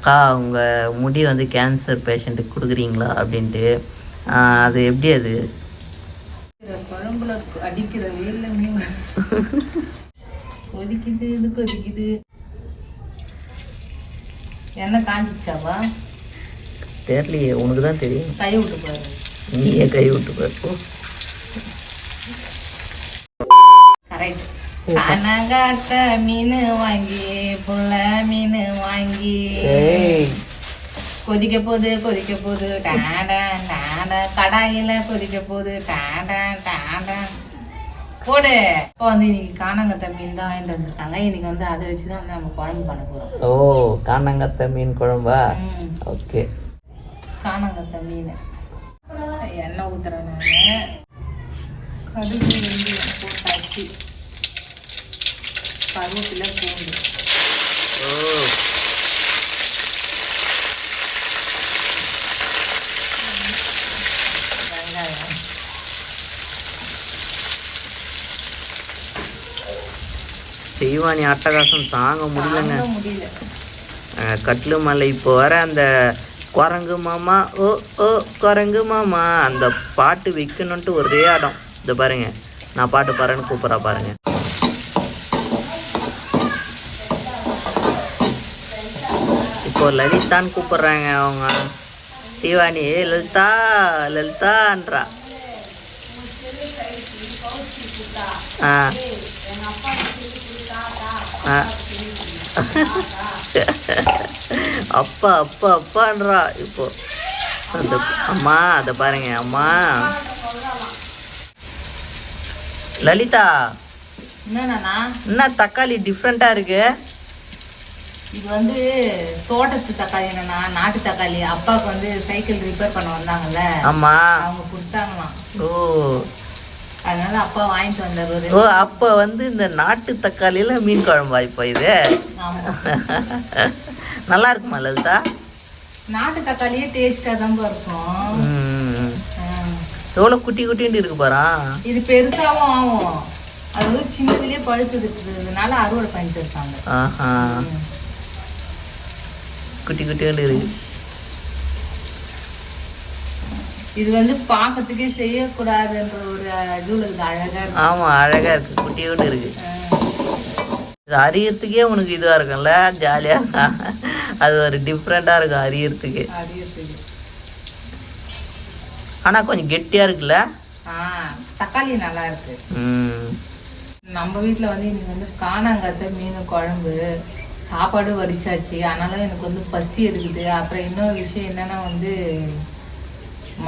அக்கா உங்கள் முடி வந்து கேன்சர் பேஷண்ட்டுக்கு கொடுக்குறீங்களா? அப்படின்ட்டு. அது எப்படி அது? குழம்புல அடிக்கிற வெயில்ல மீன் கொதிக்குது இது கொதிக்குது. எண்ணெய் காஞ்சிச்சாவா தெரியலையே உனக்கு தான் தெரியும். கை விட்டு பாரு. நீயே கை விட்டு பார்ப்போம் கரெக்ட் கனகாட்ட மீன் வாங்கி புள்ள மீன் வாங்கி. கொதிக்க போகுது கொதிக்க போகுது. டாடா டாடா. கடாயில கொதிக்க போகுது. டாடா டாடா. போடு. இப்போ வந்து இன்னைக்கு காணாங்கத்த மீன் தான் வாங்கிட்டு வந்திருக்காங்க இன்னைக்கு வந்து அதை வச்சு தான் வந்து நம்ம குழம்பு பண்ண போறோம். ஓ காணாங்கத்த மீன் குழம்பா? ஓகே. காணாங்கத்த மீன். எண்ணெய் ஊத்துறேன் நான். கடுகு வெந்தயம் போட்டாச்சு. கருவேப்பிலை பூண்டு. வெங்காயம். செய்வானி அட்டகாசம் தாங்க முடியலங்க. முடியல. கட்லு மலை இப்போ வர அந்த குரங்கு மாமா ஓ ஓ குரங்கு மாமா. அந்த பாட்டு வைக்கணுன்ட்டு ஒரே இடம் இந்த பாருங்க. நான் பாட்டு பாருன்னு கூப்பிட்றா பாருங்க. இப்போ லலிதான்னு கூப்பிடுறாங்க அவங்க. "ஏய், லலிதா லலிதான்றா. ஆ. ஆ. அப்பா அப்பா அப்பான்றா. இப்போ அந்த அம்மா அதை பாருங்க அம்மா. லலிதா. என்ன தக்காளி டிஃப்ரெண்ட்டாக இருக்கு? இது வந்து தோட்டத்து தக்காளி என்னன்னா நாட்டு தக்காளி. அப்பாவுக்கு வந்து சைக்கிள் ரிப்பேர் பண்ண வந்தாங்கல்ல. ஆமா. அவங்க கொடுத்தாங்களாம். ஓ. அதனால அப்பா வாங்கிட்டு வந்தாரு ஓ அப்போ வந்து இந்த நாட்டு தக்காளியில மீன் குழம்பா இப்போ இது நல்லா இருக்குமா லலிதா? நாட்டு தக்காளியே டேஸ்டா தான் இருக்கும். எவ்வளோ குட்டி குட்டின்னு இருக்கு பாரா? இது பெருசாவும் ஆகும். அது வந்து சின்னதுலயே பழுத்து இருக்கிறதுனால அறுவடை பண்ணிட்டு இருக்காங்க. ஆஹா. குட்டி குட்டின்னு இருக்கு. இது வந்து பார்க்கறதுக்கே செய்யக்கூடாதுன்ற ஒரு இதுல இருக்கு அழகா இருக்கு. ஆமா அழகா இருக்கு. குட்டியோண்டு இருக்கு. இது அறியறதுக்கே உனக்கு இதுவா இருக்கும்ல ஜாலியா? அது ஒரு டிஃப்ரெண்டா இருக்கும் அறியறதுக்கு இருக்குது ஆனா கொஞ்சம் கெட்டியா இருக்குல்ல? தக்காளி நல்லா இருக்கு. நம்ம வீட்டில் வந்து இன்னைக்கு வந்து காணாங்கத்தை மீன் குழம்பு சாப்பாடு வடிச்சாச்சு. ஆனாலும் எனக்கு வந்து பசி இருக்குது அப்புறம் இன்னொரு விஷயம் என்னன்னா வந்து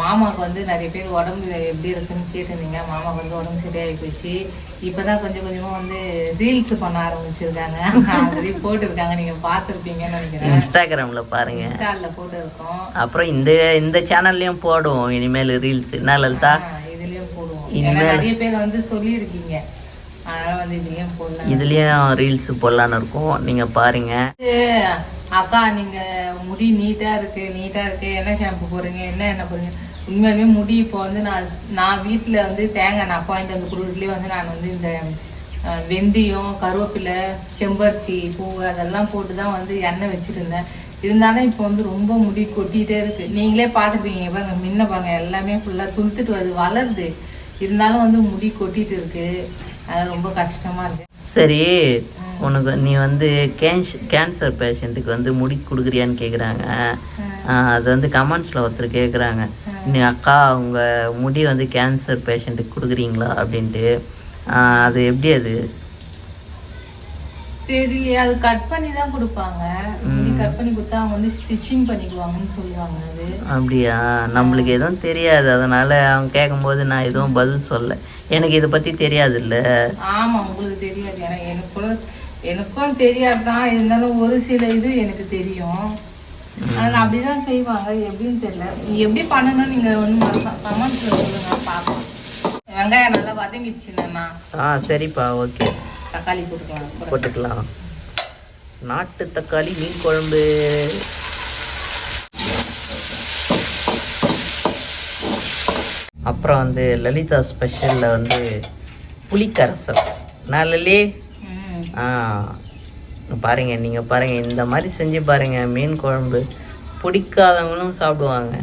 மாமாவுக்கு வந்து நிறைய பேர் உடம்பு எப்படி இருக்குன்னு கேட்டிருந்தீங்க. மாமாவுக்கு வந்து உடம்பு சரியாகி போச்சு. இப்போதான் கொஞ்சம் கொஞ்சமாக வந்து ரீல்ஸ் பண்ண ஆரம்பிச்சிருக்காங்க. ஆல்ரெடி போட்டிருக்காங்க. நீங்கள் பார்த்துருப்பீங்கன்னு நினைக்கிறேன். இன்ஸ்டாகிராம்ல பாருங்க. இன்ஸ்டாலில் போட்டிருக்கோம். அப்புறம் இந்த இந்த சேனல்லையும் போடுவோம். இனிமேல் ரீல்ஸ் என்ன லலிதா? இதுலயும் போடுவோம். நிறைய பேர் வந்து சொல்லியிருக்கீங்க. அதனால வந்து இதுலயும் போடலாம் இதுலயும் ரீல்ஸ் போடலான்னு இருக்கோம். நீங்க பாருங்க. வந்து, அக்கா நீங்க முடி நீட்டா இருக்கு நீட்டா இருக்கு. என்ன ஷாம்பு போடுறீங்க? என்ன என்ன போடுறீங்க? உண்மையாலுமே முடி இப்போ வந்து நான் நான் வீட்ல வந்து தேங்காய் நான் வாங்கிட்டு வந்து கொடுக்குறதுலேயே வந்து நான் வந்து இந்த வெந்தயம் கருவேப்பிலை செம்பருத்தி பூ அதெல்லாம் போட்டு தான் வந்து எண்ணெய் வச்சிருந்தேன். இருந்தாலும் இப்போ வந்து ரொம்ப முடி கொட்டிகிட்டே இருக்கு. நீங்களே பார்த்துருப்பீங்க. பாருங்க முன்ன பாருங்க எல்லாமே ஃபுல்லாக துளுத்துட்டு வருது வளருது. இருந்தாலும் வந்து முடி கொட்டிட்டு இருக்கு. அது ரொம்ப கஷ்டமா இருக்கு. சரி உனக்கு நீ வந்து கேன்ஸ் கேன்சர் பேஷண்ட்டுக்கு வந்து முடி கொடுக்குறியான்னு கேட்குறாங்க அது வந்து கமெண்ட்ஸில் ஒருத்தர் கேட்குறாங்க நீ அக்கா உங்கள் முடி வந்து கேன்சர் பேஷண்ட்டுக்கு கொடுக்குறீங்களா அப்படின்ட்டு. அது எப்படி அது? தெரியல அது கட் பண்ணி தான் கொடுப்பாங்க. முடி கட் பண்ணி கொடுத்தா அவங்க வந்து ஸ்டிச்சிங் பண்ணிக்குவாங்கன்னு சொல்லுவாங்க அது. அப்படியா? நம்மளுக்கு எதுவும் தெரியாது. அதனால அவங்க கேட்கும்போது நான் எதுவும் பதில் சொல்ல எனக்கு இதை பற்றி தெரியாதுல்ல. ஆமா உங்களுக்கு தெரியாது. ஏன்னா எனக்கு கூட எனக்கும் தெரியாது தான் இருந்தாலும் ஒரு சில இது எனக்கு தெரியும். அதில் அப்படிதான் செய்வாங்க. எப்படின்னு தெரியல. நீ எப்படி பண்ணணும் நீங்க ஒன்றும் கமெண்ட்ல சொல்லுங்க. பார்ப்போம். வெங்காயம் நல்லா வதங்கிடுச்சுண்ணா ஆ சரிப்பா ஓகே. தக்காளி போட்டுக்கலாம். போட்டுக்கலாம். நாட்டு தக்காளி மீன் குழம்பு. அப்புறம் வந்து லலிதா ஸ்பெஷலில் வந்து புளிக்கரசம் நான் லலி ம். ஆ பாருங்க நீங்கள் பாருங்க இந்த மாதிரி செஞ்சு பாருங்க மீன் குழம்பு. பிடிக்காதவங்களும் சாப்பிடுவாங்க.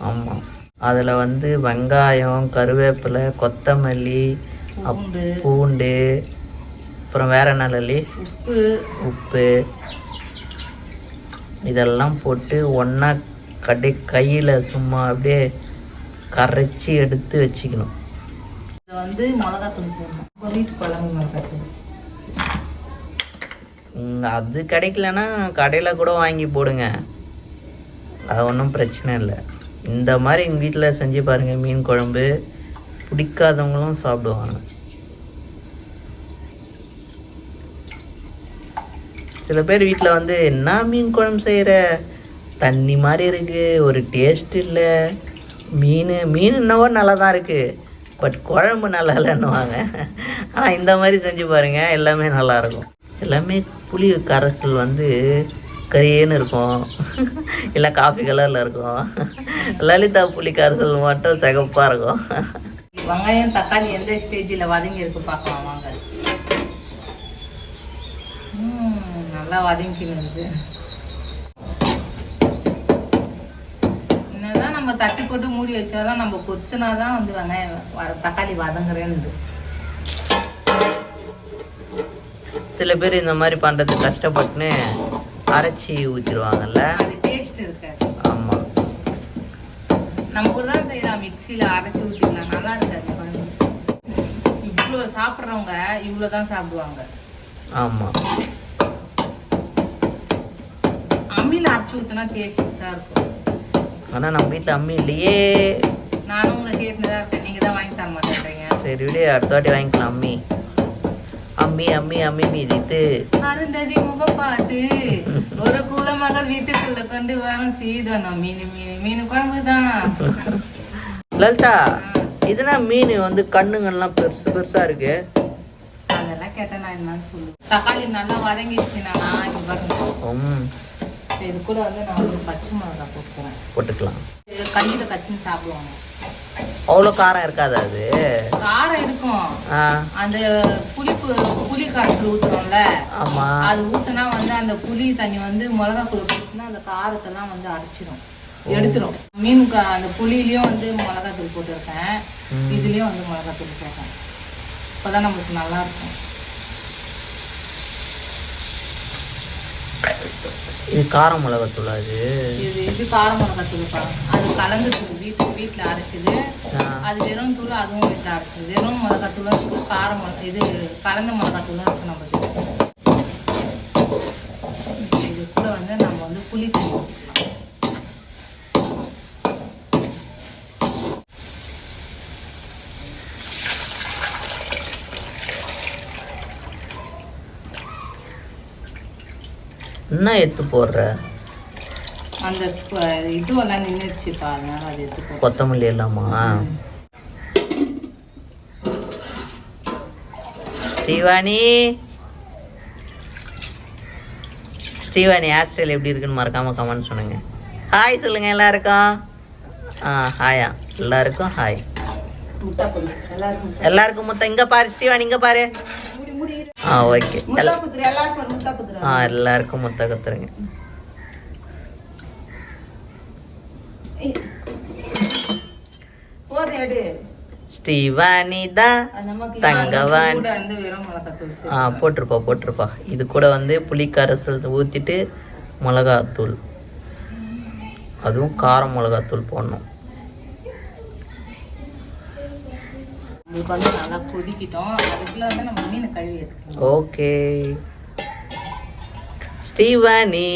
ஆமாம் அதில் வந்து வெங்காயம் கருவேப்பிலை கொத்தமல்லி பூண்டு. பூண்டு. அப்புறம் வேற லல்லி? உப்பு. உப்பு. இதெல்லாம் போட்டு ஒன்றா கடை கையில் சும்மா அப்படியே கரைச்சி எடுத்து வச்சுக்கணும். இதை வந்து மிளகாத்தூள் போடணும். இப்போ வீட்டு குழம்பு மிளகாத்தூள். உம், அது கிடைக்கலன்னா கடையில் கூட வாங்கி போடுங்க. அது ஒன்றும் பிரச்சனை இல்லை. இந்த மாதிரி எங்கள் வீட்டில் செஞ்சு பாருங்கள் மீன் குழம்பு. பிடிக்காதவங்களும் சாப்பிடுவாங்க. சில பேர் வீட்டில் வந்து என்ன மீன் குழம்பு செய்கிற தண்ணி மாதிரி இருக்குது ஒரு டேஸ்ட் இல்லை. மீன் மீன் என்னவோ நல்லா தான் இருக்குது பட் குழம்பு நல்லா இல்லைன்னுவாங்க. ஆனால் இந்த மாதிரி செஞ்சு பாருங்கள் எல்லாமே நல்லா இருக்கும். எல்லாமே புளி கரைசல் வந்து கரியேன்னு இருக்கும். இல்லை காஃபி கலரில் இருக்கும். லலிதா புளி கரைசல் மட்டும் சிகப்பாக இருக்கும். வெங்காயம் தக்காளி எந்த ஸ்டேஜில் வதங்கி இருக்கு பார்க்கலாம் வாங்க. நல்லா வதங்கிக்கிறது என்னதான் நம்ம தட்டி போட்டு மூடி வச்சாலும் நம்ம கொத்துனாதான் வந்து வெங்காயம் தக்காளி வதங்குறேன்னு சில பேர் இந்த மாதிரி பண்ணுறது கஷ்டப்பட்டுன்னு அரைச்சி ஊற்றிடுவாங்கல்ல அது டேஸ்ட் இருக்காது ஆமாம் நம்ம கூட தான் செய்யலாம். மிக்சியில் அரைச்சி ஊற்றிக்கலாம் நல்லா இருக்காது இவ்வளோ சாப்பிட்றவங்க இவ்வளோ தான் சாப்பிடுவாங்க. ஆமாம் அம்மியில் அரைச்சி ஊற்றினா டேஸ்ட் தான் இருக்கும். ஆனால் நம்ம வீட்டில் அம்மி இல்லையே. நானும் உங்களை கேட்டுன்னு தான் இருக்கேன். நீங்கள் தான் வாங்கி தர மாட்டேன்றீங்க சரி விடு அடுத்த வாட்டி வாங்கிக்கலாம் அம்மி. அம்மி அம்மி அம்மி மீதிட்டு அருந்ததி முகம் பார்த்து ஒரு குல மகள் வீட்டுக்குள்ள கொண்டு வரும் சீதனம். மீன் மீன் மீன் குழம்பு தான் லலிதா இதுனா மீன் வந்து கண்ணுங்கள்லாம் பெருசு பெருசாக இருக்கு. அதெல்லாம் கேட்டா நான் என்னன்னு சொல்லுவேன். தக்காளி நல்லா வதங்கிடுச்சு இது கூட வந்து நான் வந்து பச்சை மிளகா போட்டுக்கிறேன். போட்டுக்கலாம். இது கச்சின்னு சாப்பிடுவாங்க. அவ்வளோ காரம் இருக்காது அது? காரம் இருக்கும். அந்த புளிப்பு புளி காய்ச்சல் ஊத்துறோம்ல ஆமாம் அது ஊத்துனா வந்து அந்த புளி தண்ணி வந்து மிளகா தூள் போட்டுனா அந்த காரத்தெல்லாம் வந்து அடைச்சிடும் எடுத்துரும். மீனுக்கு அந்த புளியிலயும் வந்து மிளகாத்தூள் போட்டிருக்கேன். இதுலயும் வந்து மிளகாத்தூள் போட்டேன். அப்பதான் நம்மளுக்கு நல்லா இருக்கும். இது காரம் மிளகாத்தூள் அது இது இது கார மிளகாத்தூள் பாருங்க அது கலந்துருக்கு வீட்டு வீட்டில் அரைச்சது. அது வெறும் தூள் அதுவும் வீட்டில் அரைச்சது. வெறும் மிளகாத்தூளும் இருக்கு கார மிளகா இது கலந்த மிளகாத்தூளும் இருக்கு நம்மளுக்கு. இது கூட வந்து நம்ம வந்து புளி தண்ணி என்ன எடுத்து போடுற? அந்த இதுவெல்லாம் நின்றுச்சுப்பா அதனால அது எடுத்துக்கோ கொத்தமல்லி எல்லாமா? ஸ்ரீவாணி? ஸ்ரீவாணி ஹேர் ஸ்டைல் எப்படி இருக்குன்னு மறக்காம கமெண்ட் சொல்லுங்க. ஹாய் சொல்லுங்க எல்லாருக்கும். ஆ ஹாயா எல்லாருக்கும் ஹாய் எல்லாருக்கும் முத்தம் இங்க பாரு ஸ்ரீவாணி இங்க பாரு. ஆ ஓகே ஆ எல்லாருக்கும் முத்த கத்துருங்க ஸ்ரீவாணி தான் தங்கவான். ஆ போட்டிருப்பா போட்டிருப்பா. இது கூட வந்து புளிக்கரைசல் ஊற்றிட்டு மிளகாத்தூள். அதுவும் காரம் மிளகாத்தூள் போடணும். உங்களுக்கு வந்து நல்லா கொதிக்கிட்டோம். அதுக்குள்ள வந்து நம்ம மீன் கழுவி எடுத்துக்கலாம். ஓகே. ஸ்ரீவாணி.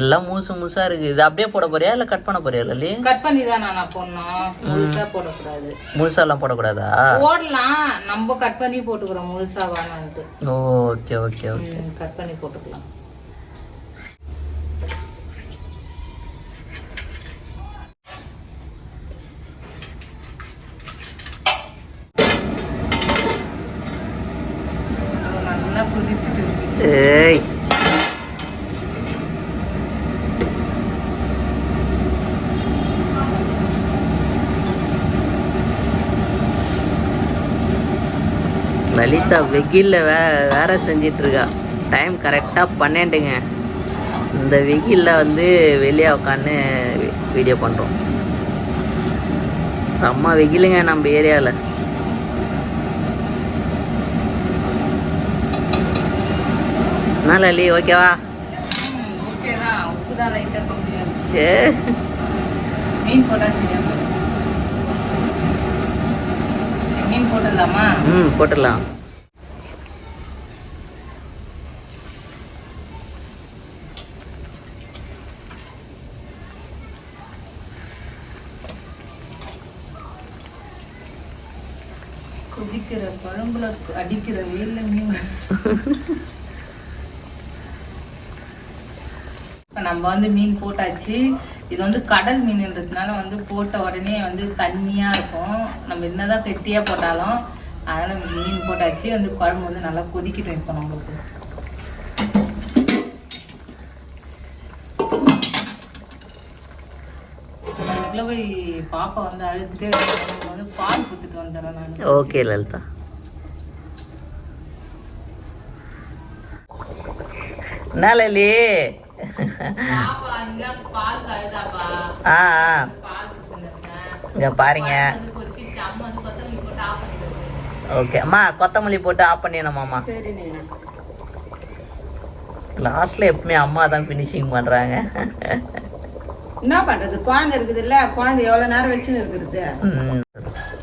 எல்லாம் மூசு மூசா இருக்கு. இது அப்படியே போட போறியா? இல்லை கட் பண்ண போறியா லல்லி? கட் பண்ணி தான் நான் போடணும். முழுசா போடக்கூடாது. முழுசாலாம் போடக்கூடாதா? போடலாம். நம்ம கட் பண்ணி போட்டுக்கிறோம். முழுசா வேணான்ட்டு ஓகே ஓகே ஓகே. கட் பண்ணி போட்டுக்கலாம் நல்லா கொதிச்சுட்டு இருக்கு ஏய் லலிதா வெயில்ல வே வேற செஞ்சிட்டு இருக்கா டைம் கரெக்டாக பன்னெண்டுங்க. இந்த வெயில்ல வந்து வெளியே உட்காந்து வீடியோ பண்ணுறோம் செம்ம வெயிலுங்க நம்ம ஏரியாவில் என்ன லலி ஓகேவா ஏ. மீன் போட்டால் சரியா போயிடும். சரி மீன் போட்டுடலாமா? ம் போட்டுடலாம். கொதிக்கிற குழம்புல அடிக்கிற வெயில்ல மீன் இப்போ நம்ம வந்து மீன் போட்டாச்சு. இது வந்து கடல் மீன்ன்றதுனால வந்து போட்ட உடனே வந்து தண்ணியா இருக்கும். நம்ம என்னதான் கெட்டியா போட்டாலும் அதனால் மீன் போட்டாச்சு. வந்து குழம்பு வந்து நல்லா கொதிக்கிட்டோம் இப்போ நம்மளுக்கு போய் பாப்பா வந்து அழுதுட்டு வந்து பால் கொடுத்துட்டு வந்துடுறேன் நான். ஓகே லலிதா. என்ன லலி? ஆ இங்க பாருங்க. ஓகே அம்மா கொத்தமல்லி போட்டு ஆஃப் பண்ணிடணுமாம்மா? சரி நீங்க லாஸ்ட்ல எப்பவுமே அம்மா தான் ஃபினிஷிங் பண்றாங்க. என்ன பண்றது? குழந்தை இருக்குது இல்ல குழந்தை எவ்வளவு நேரம் வச்சுன்னு இருக்கிறது? ம்.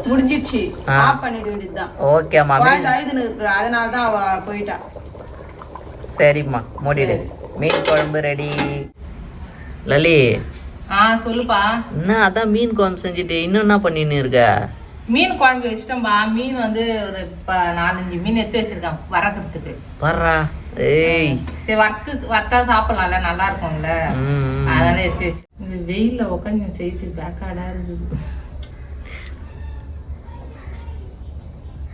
முடிஞ்சிடுச்சு. ஆஃப் பண்ணிட வேண்டியதுதான். ஓகேம்மா குழந்தை அழுதுன்னு இருக்கிற அதனால தான் அவ போயிட்டா. சரிம்மா மூடிடு மீன் குழம்பு ரெடி லலி. ஆ சொல்லுப்பா. என்ன அதான் மீன் குழம்பு செஞ்சுட்டு இன்னும் என்ன பண்ணின்னு இருக்க? மீன் குழம்பு வச்சிட்டோம்பா. மீன் வந்து ஒரு நாலஞ்சு மீன் எடுத்து வச்சிருக்கேன் வறக்கிறதுக்கு. வர்றா. ஏய். சரி வறுத்து வறுத்தா சாப்பிடலாம்ல நல்லா இருக்கும்ல. அதனால எடுத்து வச்சு இந்த வெயில்ல உட்காந்து செய்து பேக்காடா இருக்குது.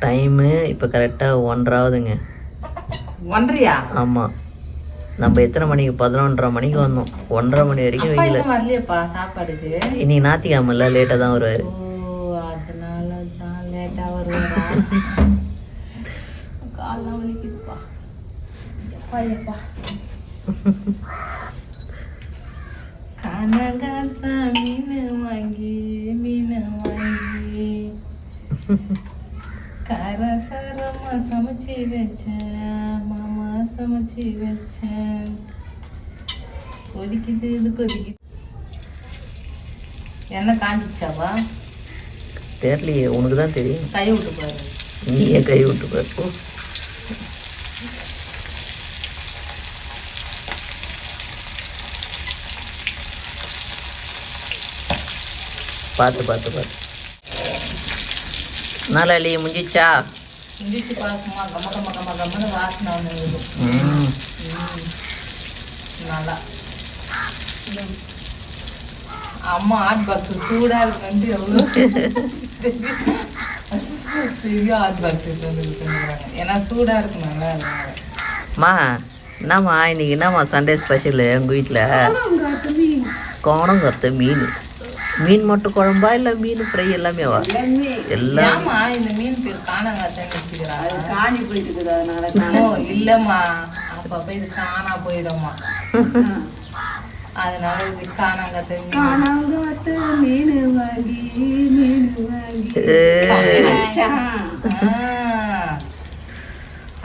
டைமு இப்போ கரெக்டாக ஒன்றாவதுங்க. ஒன்றியா? ஆமாம் நம்ம எத்தனை மணிக்கு? பதினொன்றரை மணிக்கு வந்தோம். ஒன்றரை மணி வரைக்கும் வெயில். வரலையாப்பா சாப்பாடுக்கு? இன்னைக்கு ஞாத்திக்காமல்ல லேட்டாக தான் வருவார். ஓ அதனால தான் லேட்டா வருவாரா? கால்லாம் வலிக்குதுப்பா. கனகாத்தா மீன் வாங்கி மீன் வாங்கி. கரசரமா சமைச்சு வச்சேன். மாமா சமைச்சு வச்சேன் கொதிக்குது இது கொதிக்குது என்ன காஞ்சிச்சாவா தெரியலையே உனக்கு தான் தெரியும் கை விட்டு பாரு நீயே கை விட்டு பாரு. பார்த்து பார்த்து பார்த்து நாளி முடிஞ்சிச்சா இஞ்சிச்சு சும்மா கம்ம கம்ம கம்ம கம்மன்னு வாசனை நல்லா அம்மா ஹாட் பாக்ஸ் சூடா இருக்குன்ட்டு எவ்வளோ பெரிய ஹாட் பாக்ஸ் வந்துருக்குறாங்க ஏன்னா சூடா இருக்கணும்ல அதனால மா என்னம்மா இன்னைக்கு என்னம்மா சண்டே ஸ்பெஷலு உங்கள் வீட்டில் கோணம் கருத்து மீன் மீன் மட்டும் குழம்பா இல்லை மீன் ஃப்ரை எல்லாமேவா எல்லாம் ஏம்மா இந்த மீன் பேர் வச்சுக்கிறாங்க காஞ்சி போயிட்டு அதனால இல்லம்மா. அப்பப்ப இது காணா போயிடும்மா. அதனால இது காணாங்கத்த மீன் காணாங்காத்து மீன் வாங்கி மீன் வாங்கி.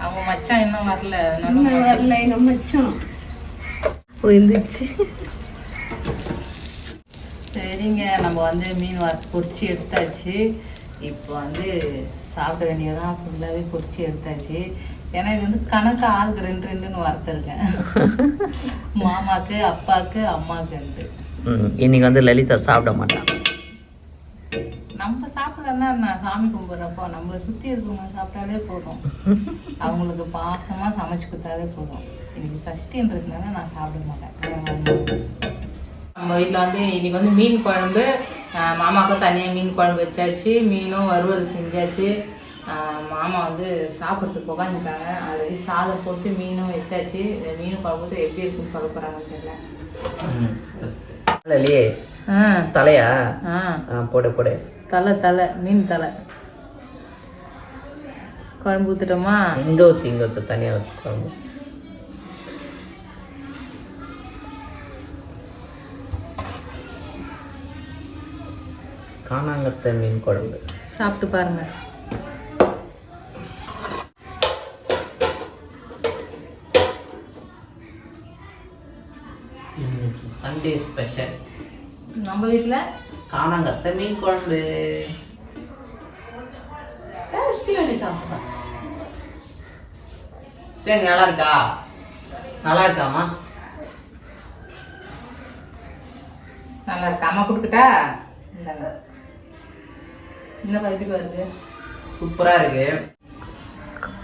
அவங்க மச்சான் இன்னும் வரல. இன்னும் வரல எங்க மச்சான். வந்துச்சு சரிங்க. நம்ம வந்து மீன் வறு பொரிச்சு எடுத்தாச்சு. இப்போ வந்து சாப்பிட வேண்டியதான் ஃபுல்லாகவே பொரிச்சு எடுத்தாச்சு. ஏன்னா இது வந்து கணக்கு ஆளுக்கு ரெண்டு ரெண்டுன்னு வறுத்துருக்கேன் மாமாக்கு அப்பாவுக்கு அம்மாவுக்குன்ட்டு ம், இன்னைக்கு வந்து லலிதா சாப்பிட மாட்டான் நம்ம சாப்பிடலன்னா நான் சாமி கும்பிட்றப்போ நம்மளை சுற்றி இருக்கவங்க சாப்பிட்டாலே போதும். அவங்களுக்கு பாசமாக சமைச்சு கொடுத்தாலே போதும். இன்னைக்கு சஷ்டின்றதுனால நான் சாப்பிட மாட்டேன். நம்ம வீட்டில் வந்து இன்னைக்கு வந்து மீன் குழம்பு ஆஹ் மாமாவுக்கும் தனியாக மீன் குழம்பு வச்சாச்சு மீனும் வறுவல் செஞ்சாச்சு. மாமா வந்து சாப்பிட்றதுக்கு உட்காந்துட்டாங்க ஆல்ரெடி சாதம் போட்டு மீனும் வச்சாச்சு. இந்த மீன் குழம்பு எப்படி இருக்குன்னு சொல்ல போகிறாங்கன்னு தெரியல. தலையா? போடு போடு. தலை தலை மீன் தலை. குழம்பு ஊத்துட்டோமா? இங்கே ஊற்றி இங்கே ஊற்ற தனியாக ஊற்றி குழம்பு. காணாங்கத்தை மீன் குழம்பு. சாப்பிட்டு பாருங்க. இன்னைக்கு சண்டே ஸ்பெஷல் நம்ம வீட்ல? காணாங்கத்தை மீன் குழம்பு. சரி நல்லா இருக்கா? நல்லா இருக்காமா நல்லா இருக்கு? அம்மா கொடுக்கட்டா இந்த எப்படி பாருங்க சூப்பராக இருக்கு.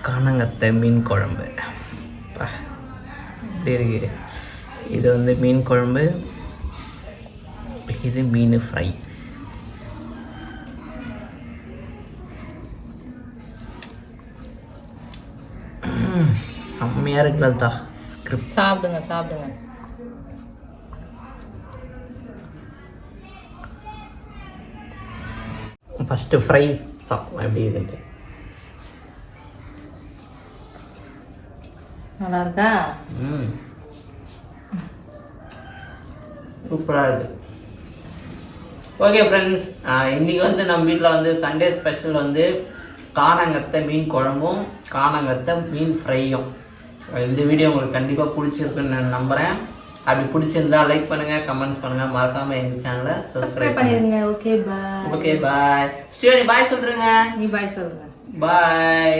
காணாங்கத்தை மீன் குழம்பு. பா, எப்படி இருக்கு. இது வந்து மீன் குழம்பு. இது மீன் ஃப்ரை. செம்மையாக இருக்குல்லதா ஸ்கிரிப்ட் சாப்பிடுங்க சாப்பிடுங்க. ஃபஸ்ட்டு ஃப்ரை சாப்பிடலாம் எப்படி இருக்குன்ட்டு நல்லா இருக்கா ம். சூப்பராக இருக்கு. ஓகே ஃப்ரெண்ட்ஸ் இன்றைக்கி வந்து நம்ம வீட்டில் வந்து சண்டே ஸ்பெஷல் வந்து காணாங்கத்தை மீன் குழம்பும் காணாங்கத்தை மீன் ஃப்ரையும் இந்த வீடியோ உங்களுக்கு கண்டிப்பாக பிடிச்சிருக்குன்னு நான் நம்புகிறேன் அப்படி பிடிச்சிருந்தா லைக் பண்ணுங்கள் கமெண்ட் பண்ணுங்கள் மறக்காமல் எங்கள் சேனலை சப்ஸ்கிரைப் பண்ணிருங்க. ஓகே பாய் ஓகே பாய் ஸ்ரீவனி பாய் சொல்கிறேங்க நீ பாய் சொல்லுங்க பாய்